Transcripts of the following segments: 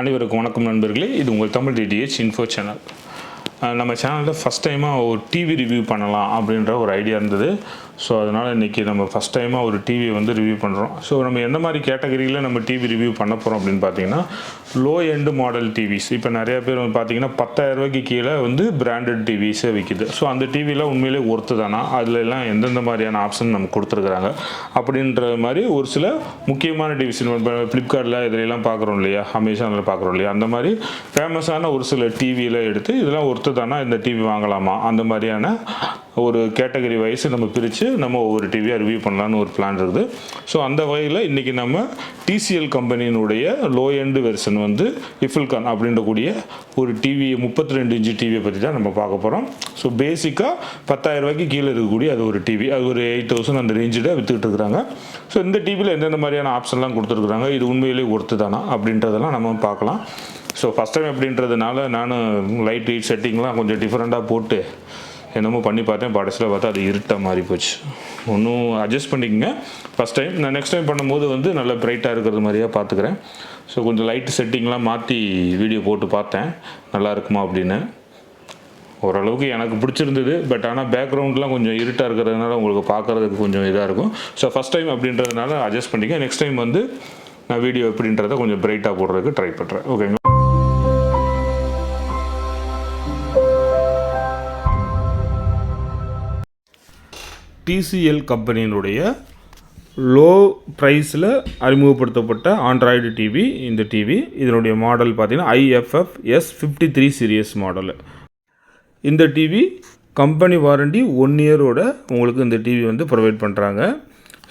அனைவருக்கும் வணக்கம் நண்பர்களே. இது உங்கள் தமிழ் டிடிஹெச் இன்ஃபோ சேனல். நம்ம சேனலில் ஃபஸ்ட் டைமாக ஒரு டிவி ரிவ்யூ பண்ணலாம் அப்படின்ற ஒரு ஐடியா இருந்தது. ஸோ அதனால் இன்றைக்கி நம்ம ஃபஸ்ட் டைமாக ஒரு டிவி வந்து ரிவ்யூ பண்ணுறோம் ஸோ நம்ம எந்த மாதிரி கேட்டகரியில் நம்ம டிவி ரிவ்யூ பண்ண போகிறோம் அப்படின்னு பார்த்தீங்கன்னா லோ எண்டு மாடல் டிவிஸ் இப்போ நிறையா பேர் வந்து பார்த்தீங்கன்னா பத்தாயிரம் ரூபாய்க்கு கீழே வந்து பிராண்டட் டிவிஸே விற்கிது ஸோ அந்த டிவியில் உண்மையிலே ஒர்த்து தானா? அதில் எல்லாம் எந்தெந்த மாதிரியான ஆப்ஷன் நமக்கு கொடுத்துருக்குறாங்க? அப்படின்ற மாதிரி ஒரு சில முக்கியமான டிவிஸ் இப்போ ஃப்ளிப்கார்ட்டில் இதிலெல்லாம் பார்க்குறோம் இல்லையா? அமேசானில் பார்க்குறோம் இல்லையா? அந்த மாதிரி ஃபேமஸான ஒரு சில டிவியில் எடுத்து இதெல்லாம் ஒர்த்து தானா இந்த டிவி வாங்கலாமா? அந்த மாதிரியான ஒரு கேட்டகரி வைஸ் நம்ம பிரித்து நம்ம ஒவ்வொரு டிவியாக ரிவ்யூ பண்ணலான்னு ஒரு பிளான் இருக்குது. ஸோ அந்த வகையில் இன்றைக்கி நம்ம டிசிஎல் கம்பெனியினுடைய லோ எண்டு வெர்ஷன் வந்து இஃபில்கான் அப்படின்ற கூடிய ஒரு டிவி முப்பத்தி ரெண்டு இன்ச்சு டிவியை பற்றி தான் நம்ம பார்க்க போகிறோம் ஸோ பேசிக்காக பத்தாயிரம் ரூபாய்க்கு கீழே இருக்கக்கூடிய அது ஒரு டிவி அது ஒரு எயிட் தௌசண்ட் அந்த ரேஞ்சில் விற்றுக்கிட்டு இருக்கிறாங்க. ஸோ இந்த டிவியில் எந்தெந்த மாதிரியான ஆப்ஷன்லாம் கொடுத்துருக்குறாங்க? இது உண்மையிலேயே ஒர்த்து தானா? அப்படின்றதெல்லாம் நம்ம பார்க்கலாம். ஸோ ஃபஸ்ட் டைம் அப்படின்றதுனால நானும் லைட் ரீட் செட்டிங்லாம் கொஞ்சம் டிஃப்ரெண்ட்டாக போட்டு என்னமோ பண்ணி பார்த்தேன். கடைசியில் பார்த்தா அது இருட்டாக மாறி போச்சு. ஒன்றும் அட்ஜஸ்ட் பண்ணிக்கங்க. ஃபஸ்ட் டைம் நான் நெக்ஸ்ட் டைம் பண்ணும்போது வந்து நல்லா பிரைட்டாக இருக்கிறது மாதிரியே பார்த்துக்கிறேன். ஸோ கொஞ்சம் லைட் செட்டிங்லாம் மாற்றி வீடியோ போட்டு பார்த்தேன். நல்லா இருக்குமா அப்படின்னு. ஓரளவுக்கு எனக்கு பிடிச்சிருந்தது. பட் ஆனால் பேக்ரவுண்ட்லாம் கொஞ்சம் இருட்டாக இருக்கிறதுனால உங்களுக்கு பார்க்குறதுக்கு கொஞ்சம் இதாக இருக்கும். ஸோ ஃபஸ்ட் டைம் அப்படின்றதுனால அட்ஜஸ்ட் பண்ணிக்க நெக்ஸ்ட் டைம் வந்து நான் வீடியோ எப்படின்றத கொஞ்சம் பிரைட்டாக போடுறதுக்கு ட்ரை பண்ணுறேன் ஓகேங்களா டிசிஎல் கம்பெனியினுடைய லோ ப்ரைஸில் அறிமுகப்படுத்தப்பட்ட ஆண்ட்ராய்டு டிவி இந்த டிவி இதனுடைய மாடல் பார்த்தீங்கன்னா IFF S fifty three series model இந்த டிவி கம்பெனி வாரண்டி ஒன் இயரோட உங்களுக்கு இந்த டிவி வந்து ப்ரொவைட் பண்ணுறாங்க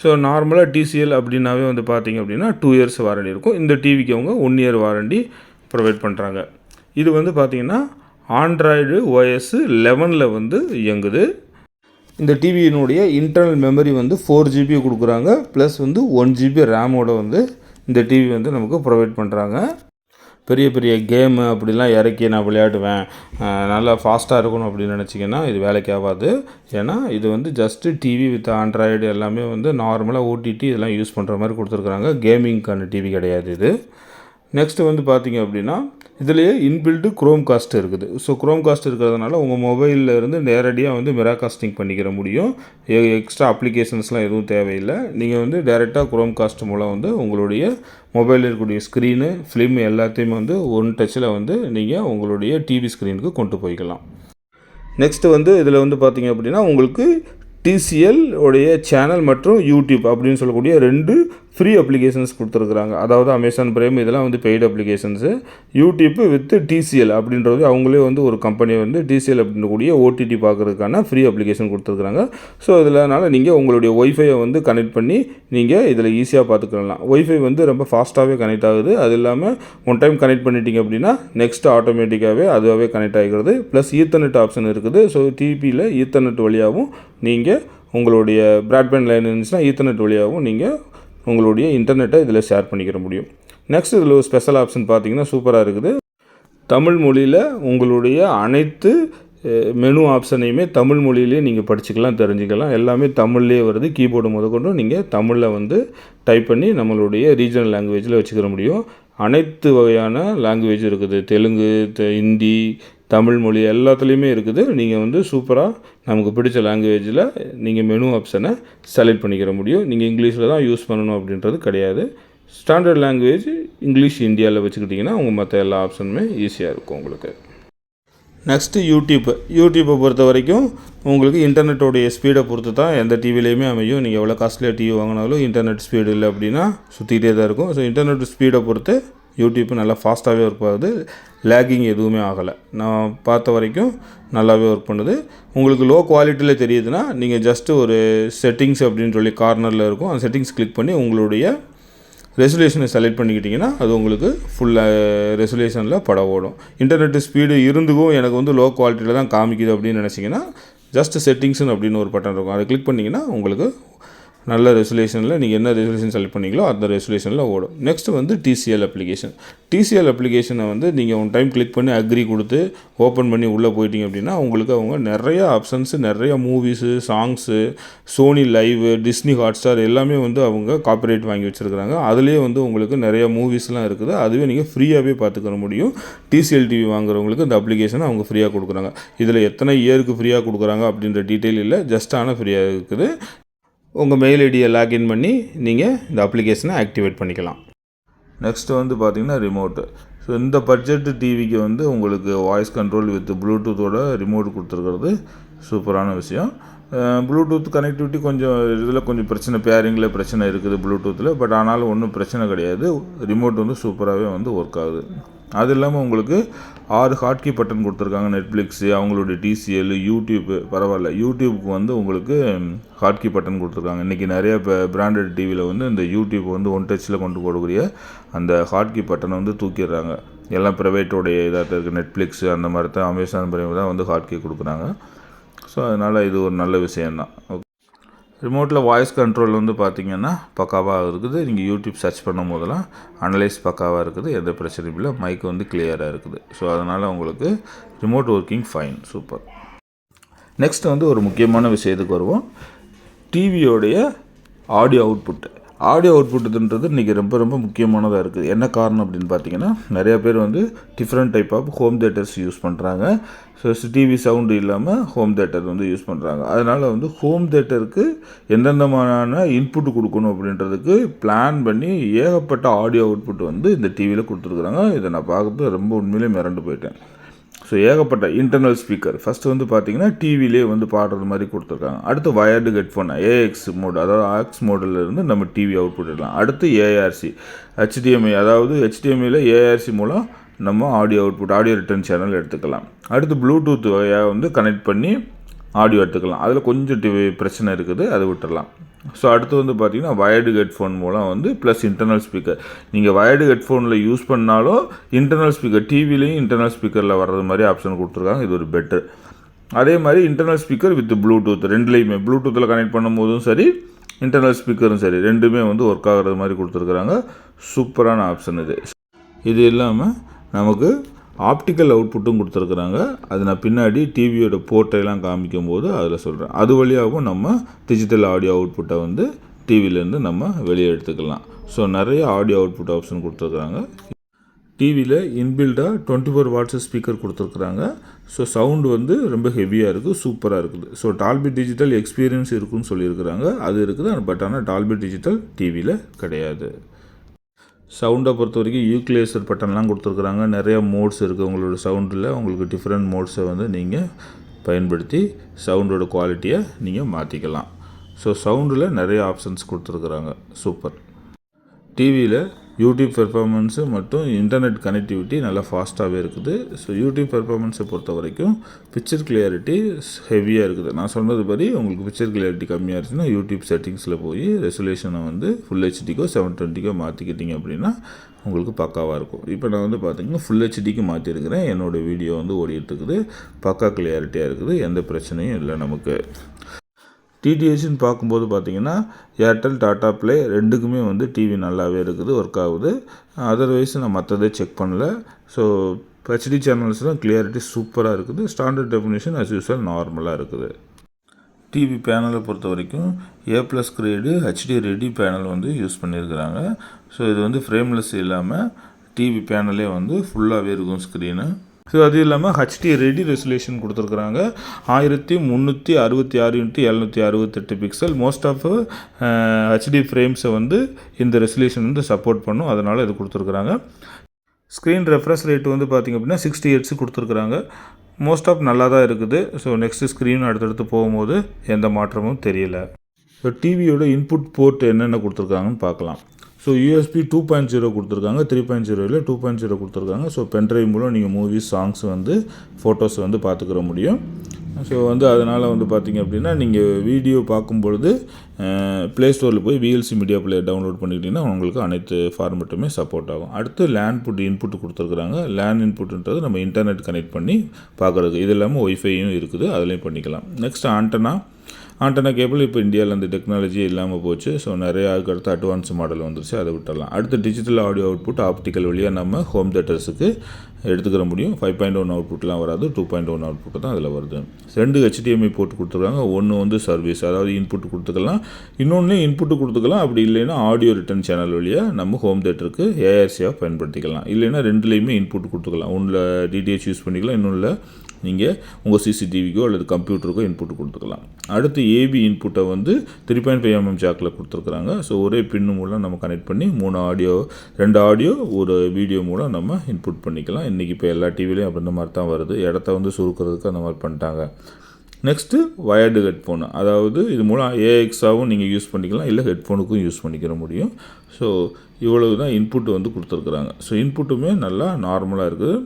ஸோ நார்மலாக டிசிஎல் அப்படின்னாவே வந்து பார்த்திங்க அப்படின்னா டூ இயர்ஸ் வாரண்டி இருக்கும். இந்த டிவிக்கு அவங்க ஒன் இயர் வாரண்டி ப்ரொவைட் பண்ணுறாங்க இது வந்து பார்த்திங்கன்னா ஆண்ட்ராய்டு ஓஎஸ் லெவனில் வந்து இயங்குது. இந்த டிவியினுடைய இன்டர்னல் மெமரி வந்து ஃபோர் ஜிபி கொடுக்குறாங்க ப்ளஸ் வந்து ஒன் ஜிபி ரேமோட வந்து இந்த டிவி வந்து நமக்கு ப்ரொவைட் பண்ணுறாங்க பெரிய பெரிய கேமு அப்படிலாம் இறக்கி நான் விளையாடுவேன். நல்லா ஃபாஸ்ட்டாக இருக்கணும் அப்படின்னு நினச்சிங்கன்னா இது வேலைக்கு ஆகாது. ஏன்னா இது வந்து ஜஸ்ட்டு டிவி வித் ஆண்ட்ராய்டு எல்லாமே வந்து நார்மலாக ஓடிடி இதெல்லாம் யூஸ் பண்ணுற மாதிரி கொடுத்துருக்குறாங்க. கேமிங்க்கான டிவி கிடையாது இது. நெக்ஸ்ட்டு வந்து பார்த்தீங்க அப்படின்னா இதுலேயே இன்பில்ட்டு குரோம் காஸ்ட் இருக்குது. ஸோ குரோம் காஸ்ட் இருக்கிறதுனால உங்கள் மொபைலில் இருந்து நேரடியாக வந்து மிரா காஸ்டிங் பண்ணிக்கிற முடியும். எக்ஸ்ட்ரா அப்ளிகேஷன்ஸ்லாம் எதுவும் தேவையில்லை. நீங்கள் வந்து டேரெக்டாக குரோம் காஸ்ட் மூலம் வந்து உங்களுடைய மொபைலில் இருக்கக்கூடிய ஸ்க்ரீனு ஃபிலிம் எல்லாத்தையுமே வந்து ஒன் டச்சில் வந்து நீங்கள் உங்களுடைய டிவி ஸ்க்ரீனுக்கு கொண்டு போய்க்கலாம். நெக்ஸ்ட்டு வந்து இதில் வந்து பார்த்திங்க அப்படின்னா உங்களுக்கு டிசிஎல் உடைய சேனல் மற்றும் யூடியூப் அப்படின்னு சொல்லக்கூடிய ரெண்டு ஃப்ரீ அப்ளிகேஷன்ஸ் கொடுத்துருக்குறாங்க. அதாவது அமேசான் பிரைம் இதெல்லாம் வந்து paid applications YouTube with TCL அப்படின்றது அவங்களே வந்து ஒரு கம்பெனி வந்து டிசிஎல் அப்படின்றக்கூடிய ஓடிடி பார்க்குறதுக்கான ஃப்ரீ அப்ளிகேஷன் கொடுத்துருக்குறாங்க. ஸோ இதனால் நீங்கள் உங்களுடைய ஒய்ஃபையை வந்து கனெக்ட் பண்ணி நீங்கள் இதில் ஈஸியாக பார்த்துக்கலாம். ஒய்ஃபை வந்து ரொம்ப ஃபாஸ்ட்டாகவே கனெக்ட் ஆகுது. அது இல்லாமல் ஒன் டைம் கனெக்ட் பண்ணிட்டீங்க அப்படின்னா நெக்ஸ்ட் ஆட்டோமேட்டிக்காகவே அதுவாகவே கனெக்ட் ஆகிக்கிறது ப்ளஸ் ஈத்தர்நெட் ஆப்ஷன் இருக்குது. ஸோ டிபியில் ஈத்தர்நெட் வழியாகவும் நீங்கள் உங்களுடைய ப்ராட்பேண்ட் லைன் இருந்துச்சுன்னா ஈத்தர்நெட் வழியாகவும் நீங்கள் உங்களுடைய இன்டர்நெட்டை இதில் ஷேர் பண்ணிக்கிற முடியும். நெக்ஸ்ட் இதில் ஒரு ஸ்பெஷல் ஆப்ஷன் பார்த்தீங்கன்னா சூப்பராக இருக்குது. தமிழ் மொழியில் உங்களுடைய அனைத்து மெனு ஆப்ஷனையுமே தமிழ் மொழியிலே நீங்கள் படிச்சுக்கலாம் தெரிஞ்சுக்கலாம். எல்லாமே தமிழ்லேயே வருது. கீபோர்டு முதற்கொண்டும் நீங்கள் தமிழில் வந்து டைப் பண்ணி நம்மளுடைய ரீஜனல் லாங்குவேஜில் வச்சுக்கிற முடியும். அனைத்து வகையான லாங்குவேஜ் இருக்குது. தெலுங்கு ஹிந்தி தமிழ் மொழி எல்லாத்துலேயுமே இருக்குது. நீங்கள் வந்து சூப்பராக நமக்கு பிடிச்ச லாங்குவேஜில் நீங்கள் மெனு ஆப்ஷனை செலக்ட் பண்ணிக்கிற முடியும். நீங்கள் இங்கிலீஷில் தான் யூஸ் பண்ணணும் அப்படின்றது கிடையாது. ஸ்டாண்டர்ட் லாங்குவேஜ் இங்கிலீஷ் இந்தியாவில் வச்சுக்கிட்டிங்கன்னா உங்கள் மற்ற எல்லா ஆப்ஷனுமே ஈஸியாக இருக்கும் உங்களுக்கு. நெக்ஸ்ட்டு யூடியூப் யூடியூப்பை பொறுத்த வரைக்கும் உங்களுக்கு இன்டர்நெட்டோடைய ஸ்பீடை பொறுத்து தான் எந்த டிவிலையுமே அமையும். நீங்கள் எவ்வளோ காஸ்ட்லியாக டிவி வாங்கினாலும் இன்டர்நெட் ஸ்பீடு இல்லை அப்படின்னா சுற்றிக்கிட்டே தான் இருக்கும். ஸோ இன்டர்நெட் ஸ்பீடை பொறுத்து யூடியூப் நல்லா ஃபாஸ்ட்டாகவே ஒர்க் ஆகுது லேகிங் எதுவுமே ஆகலை. நான் பார்த்த வரைக்கும் நல்லாவே ஒர்க் பண்ணுது. உங்களுக்கு லோ குவாலிட்டியில் தெரியுதுன்னா நீங்கள் ஜஸ்ட்டு ஒரு செட்டிங்ஸ் அப்படின்னு சொல்லி கார்னரில் இருக்கும். அந்த செட்டிங்ஸ் கிளிக் பண்ணி உங்களுடைய ரெசுலேஷனை செலக்ட் பண்ணிக்கிட்டிங்கன்னா அது உங்களுக்கு ஃபுல்லாக ரெசுலேஷனில் படம் ஓடும். இன்டர்நெட் ஸ்பீடு இருந்துக்கும் எனக்கு வந்து லோ குவாலிட்டியில் தான் காமிக்குது அப்படின்னு நினச்சிங்கன்னா ஜஸ்ட் செட்டிங்ஸ்னு அப்படின்னு ஒரு பட்டன் இருக்கும். அதை கிளிக் பண்ணிங்கன்னா உங்களுக்கு நல்ல ரெசல்யூஷனில் நீங்கள் என்ன ரெசல்யூஷன் செலக்ட் பண்ணிங்களோ அந்த ரெசல்யூஷனில் ஓடும். நெக்ஸ்ட் வந்து டிசிஎல் அப்ளிகேஷன் டிசிஎல் அப்ளிகேஷனை வந்து நீங்கள் ஒன் டைம் கிளிக் பண்ணி அக்ரி கொடுத்து ஓப்பன் பண்ணி உள்ளே போயிட்டீங்க அப்படின்னா உங்களுக்கு அவங்க நிறைய ஆப்ஷன்ஸு நிறைய movies songs Sony LIV Disney Hotstar எல்லாமே வந்து அவங்க காப்பிரைட் வாங்கி வச்சுருக்குறாங்க. அதுலேயே வந்து உங்களுக்கு நிறைய மூவிஸ்லாம் இருக்குது. அதுவே நீங்கள் ஃப்ரீயாகவே பார்த்துக்கிற முடியும். டிசிஎல் டிவி வாங்குறவங்களுக்கு இந்த அப்ளிகேஷனை அவங்க ஃப்ரீயாக கொடுக்குறாங்க. இதில் எத்தனை இயருக்கு ஃப்ரீயாக கொடுக்குறாங்க அப்படின்ற டீட்டெயில் இல்லை. ஜஸ்ட் ஆனால் ஃப்ரீயாக இருக்குது. உங்கள் மெயில் ஐடியை லாகின் பண்ணி நீங்கள் இந்த அப்ளிகேஷனை ஆக்டிவேட் பண்ணிக்கலாம். நெக்ஸ்ட்டு வந்து பார்த்திங்கன்னா ரிமோட்டு ஸோ இந்த பட்ஜெட்டு டிவிக்கு வந்து உங்களுக்கு வாய்ஸ் கண்ட்ரோல் வித் ப்ளூடூத்தோட ரிமோட் கொடுத்துருக்கிறது. சூப்பரான விஷயம். ப்ளூடூத் கனெக்டிவிட்டி கொஞ்சம் இதில் கொஞ்சம் பிரச்சனை பேரிங்கில் பிரச்சனை இருக்குது ப்ளூடூத்தில் பட் ஆனாலும் ஒன்றும் பிரச்சனை கிடையாது. ரிமோட் வந்து சூப்பராகவே வந்து ஒர்க் ஆகுது. அது இல்லாமல் உங்களுக்கு ஆறு ஹாட்கி பட்டன் கொடுத்துருக்காங்க நெட்ஃப்ளிக்ஸு அவங்களுடைய டிசிஎல் யூடியூப்பு பரவாயில்ல. யூடியூப்க்கு வந்து உங்களுக்கு ஹாட்கி பட்டன் கொடுத்துருக்காங்க. இன்றைக்கி நிறைய இப்போ பிராண்டட் டிவியில் வந்து இந்த யூடியூப் வந்து ஒன் டச்சில் கொண்டு போடக்கூடிய அந்த ஹாட்கி பட்டனை வந்து தூக்கிடுறாங்க. எல்லாம் ப்ரைவேட்டோடைய இதாக இருக்குது நெட்ஃப்ளிக்ஸு அந்த மாதிரி தான் அமேசான் பிரைம் தான் வந்து ஹாட்கி கொடுக்குறாங்க. ஸோ அதனால் இது ஒரு நல்ல விஷயந்தான் ஓகே ரிமோட்டில் வாய்ஸ் கண்ட்ரோல் வந்து பார்த்திங்கன்னா பக்காவாக இருக்குது. நீங்கள் யூடியூப் சர்ச் பண்ணும் போதெல்லாம் அனலைஸ் பக்காவாக இருக்குது. எந்த பிரச்சனையும் இல்லை. மைக் வந்து கிளியராக இருக்குது. ஸோ அதனால் உங்களுக்கு remote working fine super next வந்து ஒரு முக்கியமான விஷயத்துக்கு வருவோம். டிவியோடைய ஆடியோ அவுட்புட்டு ஆடியோ அவுட்புட்டுன்றது இன்றைக்கி ரொம்ப ரொம்ப முக்கியமானதாக இருக்குது. என்ன காரணம் அப்படின்னு பார்த்தீங்கன்னா நிறைய பேர் வந்து different type of home theaters use பண்ணுறாங்க ஸோ டிவி சவுண்டு இல்லாமல் ஹோம் தேட்டர் வந்து யூஸ் பண்ணுறாங்க அதனால் வந்து ஹோம் தேட்டருக்கு எந்தெந்தமான இன்புட் கொடுக்கணும் அப்படின்றதுக்கு பிளான் பண்ணி ஏகப்பட்ட ஆடியோ அவுட்புட் வந்து இந்த டிவியில் கொடுத்துருக்குறாங்க. இதை நான் பார்க்குறது ரொம்ப உண்மையிலே மிரண்டு போயிட்டேன். ஸோ ஏகப்பட்ட இன்டர்னல் ஸ்பீக்கர் ஃபஸ்ட்டு வந்து பார்த்தீங்கன்னா டிவிலே வந்து பாடுறது மாதிரி கொடுத்துருக்காங்க. அடுத்து வயர்டு ஹெட்ஃபோன் ஏஎக்ஸ் மோட் அதாவது ஆக்ஸ் மோடில் இருந்து நம்ம டிவி அவுட்புட் எடுக்கலாம். அடுத்து ஏஆர்சி ஹெச்டிஎம்ஐ அதாவது ஹெச்டிஎம்ஐயில் ஏஆர்சி மூலம் நம்ம audio output audio return channel எடுத்துக்கலாம். அடுத்து ப்ளூடூத் வந்து கனெக்ட் பண்ணி ஆடியோ எடுத்துக்கலாம். அதில் கொஞ்சம் டிவி பிரச்சனை இருக்குது அதை விட்டுடலாம் ஸோ அடுத்து வந்து பார்த்தீங்கன்னா வயர்டு ஹெட்ஃபோன் மூலம் வந்து ப்ளஸ் இன்டர்னல் ஸ்பீக்கர் நீங்கள் வயர்டு ஹெட்ஃபோனில் யூஸ் பண்ணாலும் இன்டர்னல் ஸ்பீக்கர் டிவிலையும் இன்டர்னல் ஸ்பீக்கரில் வர்றது மாதிரி ஆப்ஷன் கொடுத்துருக்காங்க. இது ஒரு பெட்டர் அதே மாதிரி இன்டர்னல் ஸ்பீக்கர் வித் ப்ளூடூத் ரெண்டுலேயுமே. ப்ளூடூத்தில் கனெக்ட் பண்ணும்போதும் சரி இன்டர்னல் ஸ்பீக்கரும் சரி ரெண்டுமே வந்து ஒர்க் ஆகிறது மாதிரி கொடுத்துருக்குறாங்க. சூப்பரான ஆப்ஷன் இது. இது இல்லாமல் நமக்கு ஆப்டிக்கல் அவுட்புட்டும் கொடுத்துருக்குறாங்க. அது நான் பின்னாடி டிவியோட போர்ட்டையெல்லாம் காமிக்கும் போது அதில் சொல்கிறேன் அது வழியாகவும் நம்ம டிஜிட்டல் ஆடியோ அவுட்புட்டை வந்து டிவிலேருந்து நம்ம வெளியே எடுத்துக்கலாம். ஸோ நிறைய ஆடியோ அவுட்புட் ஆப்ஷன் கொடுத்துருக்குறாங்க. டிவியில் இன்பில்டாக டுவெண்ட்டி ஃபோர் வாட்ஸ் ஸ்பீக்கர் கொடுத்துருக்குறாங்க. ஸோ சவுண்டு வந்து ரொம்ப ஹெவியாக இருக்குது சூப்பராக இருக்குது. ஸோ டால்பி டிஜிட்டல் எக்ஸ்பீரியன்ஸ் இருக்குன்னு சொல்லியிருக்கிறாங்க. அது இருக்குது பட் ஆனால் டால்பி டிஜிட்டல் டிவியில் கிடையாது. சவுண்டை பொறுத்த வரைக்கும் யூக்லேசர் பட்டன்லாம் கொடுத்துருக்குறாங்க. நிறைய மோட்ஸ் இருக்குது உங்களோட சவுண்டில். உங்களுக்கு டிஃப்ரெண்ட் மோட்ஸை வந்து நீங்கள் பயன்படுத்தி சவுண்டோட குவாலிட்டியை நீங்கள் மாற்றிக்கலாம் ஸோ சவுண்டில் நிறைய ஆப்ஷன்ஸ் கொடுத்துருக்குறாங்க. சூப்பர் டிவியில் யூடியூப் பெர்ஃபார்மன்ஸு மற்றும் இன்டர்நெட் கனெக்டிவிட்டி நல்லா ஃபாஸ்ட்டாகவே இருக்குது. ஸோ யூடியூப் பெர்ஃபார்மன்ஸை பொறுத்த வரைக்கும் பிக்சர் கிளியாரிட்டி ஹெவியாக இருக்குது. நான் சொன்னது படி உங்களுக்கு பிக்சர் கிளியாரிட்டி கம்மியாக இருந்துச்சுன்னா யூடியூப் செட்டிங்ஸில் போய் ரெசுலேஷனை வந்து ஃபுல் ஹெச்டிக்கோ செவன் டுவெண்ட்டிக்கோ மாற்றிக்கிட்டீங்க அப்படின்னா உங்களுக்கு பக்காவாக இருக்கும். இப்போ நான் வந்து பார்த்தீங்கன்னா ஃபுல் ஹெச்டிக்கு மாற்றிருக்கிறேன் என்னோடய வீடியோ வந்து ஓடிட்டுருக்குது பக்கா கிளியாரிட்டியாக இருக்குது. எந்த பிரச்சனையும் இல்லை நமக்கு. டிடிஹெச்னு பார்க்கும்போது பார்த்தீங்கன்னா ஏர்டெல் டாடா ப்ளே ரெண்டுக்குமே வந்து டிவி நல்லாவே இருக்குது ஒர்க் ஆகுது. அதர்வைஸ் நான் மற்றதே செக் பண்ணல. ஸோ ஹெச்டி சேனல்ஸ்லாம் கிளியாரிட்டி சூப்பராக இருக்குது. ஸ்டாண்டர்ட் டெஃபினேஷன் அஸ் யூஸ்வல் நார்மலாக இருக்குது. டிவி பேனலை பொறுத்த வரைக்கும் A plus grade HD ready panel வந்து யூஸ் பண்ணியிருக்கிறாங்க. ஸோ இது வந்து ஃப்ரேம்லெஸ் இல்லாமல் டிவி பேனலே வந்து ஃபுல்லாகவே இருக்கும் ஸ்க்ரீனு ஸோ அது இல்லாமல் ஹச்டி ரெடி ரெசல்யூஷன் கொடுத்துருக்குறாங்க. ஆயிரத்தி முந்நூற்றி அறுபத்தி ஆறு இன்ட்டு எழுநூற்றி அறுபத்தெட்டு பிக்சல் மோஸ்ட் ஆஃப் ஹெச்டி ஃப்ரேம்ஸை வந்து இந்த ரெசல்யூஷன் வந்து சப்போர்ட் பண்ணும். அதனால் இது கொடுத்துருக்குறாங்க. ஸ்க்ரீன் ரெஃப்ரெஷ் ரேட் வந்து பார்த்திங்க அப்படின்னா சிக்ஸ்டி எயிட்ஸ் கொடுத்துருக்குறாங்க. மோஸ்ட் ஆஃப் நல்லா தான் இருக்குது. ஸோ நெக்ஸ்ட்டு ஸ்க்ரீன் அடுத்தடுத்து போகும்போது எந்த மாற்றமும் தெரியல. ஸோ டிவியோட இன்புட் போர்ட் என்னென்ன கொடுத்துருக்காங்கன்னு பார்க்கலாம். So USB two point zero கொடுத்துருக்காங்க த்ரீ பாயிண்ட் ஜீரோவில் டூ பாயிண்ட் ஜீரோ கொடுத்துருக்காங்க. ஸோ பென்ட்ரைவ் மூலம் நீங்கள் மூவிஸ் சாங்ஸ் வந்து ஃபோட்டோஸ் வந்து பார்த்துக்கிற முடியும். ஸோ வந்து அதனால் வந்து பார்த்திங்க அப்படின்னா நீங்கள் வீடியோ பார்க்கும்பொழுது ப்ளே ஸ்டோரில் போய் விஎல்சி மீடியா பிளேயர் டவுன்லோட் பண்ணிக்கிட்டிங்கன்னா உங்களுக்கு அனைத்து ஃபார்மெட்டுமே சப்போர்ட் ஆகும். அடுத்து லேண்ட் புட் இன்புட் கொடுத்துருக்குறாங்க. லேண்ட் இன்புட்ன்றது நம்ம இன்டர்நெட் கனெக்ட் பண்ணி பார்க்குறதுக்கு இது இல்லாமல் ஒய்ஃபையும் இருக்குது அதுலேயும் பண்ணிக்கலாம். நெக்ஸ்ட் ஆண்டனா ஆண்டனா கேபிள் இப்போ இந்தியாவில் அந்த டெக்னாலஜி இல்லாமல் போச்சு. ஸோ நிறைய அதுக்கடுத்து அட்வான்ஸ் மாடல் வந்துருச்சு. அதை விட்டுடலாம். அடுத்து டிஜிட்டல் ஆடியோ அவுட்புட் ஆப்டிக்கல் வழியாக நம்ம ஹோம் தேட்டர்ஸுக்கு எடுத்துக்கிற முடியும். ஃபைவ் பாயிண்ட் ஒன் அவுட்புட்லாம் வராது. டூ பாயிண்ட் ஒன் அவுட்புட் தான் அதில் வருது. ரெண்டு ஹெச்டிஎம்ஐ போட்டு கொடுத்துருக்காங்க. ஒன்று வந்து சர்வீஸ் அதாவது இன்புட் கொடுத்துக்கலாம். இன்னொன்று இன்புட்டு கொடுத்துக்கலாம். அப்படி இல்லைன்னா ஆடியோ ரிட்டர்ன் சேனல் வழியாக நம்ம ஹோம் தேட்டருக்கு ஏஆர்சியாக பயன்படுத்திக்கலாம். இல்லைன்னா ரெண்டுலேயுமே இன்புட் கொடுத்துக்கலாம். ஒன்றில் டிடிஹெச் யூஸ் பண்ணிக்கலாம். இன்னொன்றில் நீங்கள் உங்கள் சிசிடிவிக்கோ அல்லது கம்ப்யூட்டருக்கோ இன்புட் கொடுத்துக்கலாம். அடுத்து ஏபி இன்புட்டை வந்து த்ரீ பாயிண்ட் ஃபைவ் எம்எம் ஜாக்கில் கொடுத்துருக்குறாங்க. ஸோ ஒரே பின்னு மூலம் நம்ம கனெக்ட் பண்ணி மூணு ஆடியோ ரெண்டு ஆடியோ ஒரு வீடியோ மூலம் நம்ம இன்புட் பண்ணிக்கலாம். இன்றைக்கி இப்போ எல்லா டிவிலையும் அப்படி இந்த மாதிரி தான் வருது. இடத்த வந்து சுருக்கிறதுக்கு அந்த மாதிரி பண்ணிட்டாங்க. நெக்ஸ்ட்டு வயர்டு ஹெட்ஃபோன் அதாவது இது மூலம் ஏஎக்ஸாகவும் நீங்கள் யூஸ் பண்ணிக்கலாம். இல்லை ஹெட்ஃபோனுக்கும் யூஸ் பண்ணிக்கிற முடியும். ஸோ இவ்வளவு தான் இன்புட் வந்து கொடுத்துருக்குறாங்க. ஸோ இன்புட்டுமே நல்லா நார்மலாக இருக்குது.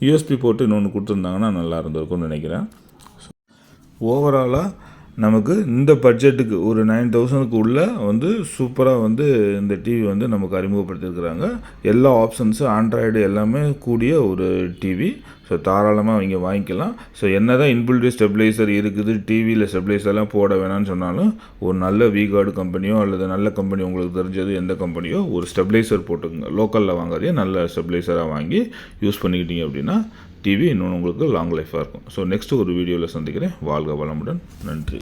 யூஎஸ்பி போட்டு இன்னொன்று கொடுத்துருந்தாங்கன்னா நல்லா இருந்திருக்கும்னு நினைக்கிறேன். ஓவராலாக நமக்கு இந்த பட்ஜெட்டுக்கு ஒரு நைன் தௌசண்ட்க்கு உள்ளே வந்து சூப்பராக வந்து இந்த டிவி வந்து நமக்கு அறிமுகப்படுத்தியிருக்கிறாங்க எல்லா ஆப்ஷன்ஸும் ஆண்ட்ராய்டு எல்லாமே கூடிய ஒரு டிவி ஸோ தாராளமாக அவங்க வாங்கிக்கலாம். ஸோ என்ன தான் இன்பில்டு ஸ்டெபிளைசர் இருக்குது டிவியில் ஸ்டெபிளைசர்லாம் போட வேணாம்னு சொன்னாலும் ஒரு நல்ல விகார்டு கம்பெனியோ அல்லது நல்ல கம்பெனி உங்களுக்கு தெரிஞ்சது எந்த கம்பெனியோ ஒரு ஸ்டெபிளைசர் போட்டுக்கோங்க. லோக்கலில் வாங்குறதே நல்ல ஸ்டெபிளைசராக வாங்கி யூஸ் பண்ணிக்கிட்டீங்க அப்படின்னா டிவி இன்னொன்று உங்களுக்கு லாங் லைஃபாக இருக்கும். ஸோ நெக்ஸ்ட்டு ஒரு வீடியோவில் சந்திக்கிறேன். வாழ்க வளமுடன். நன்றி.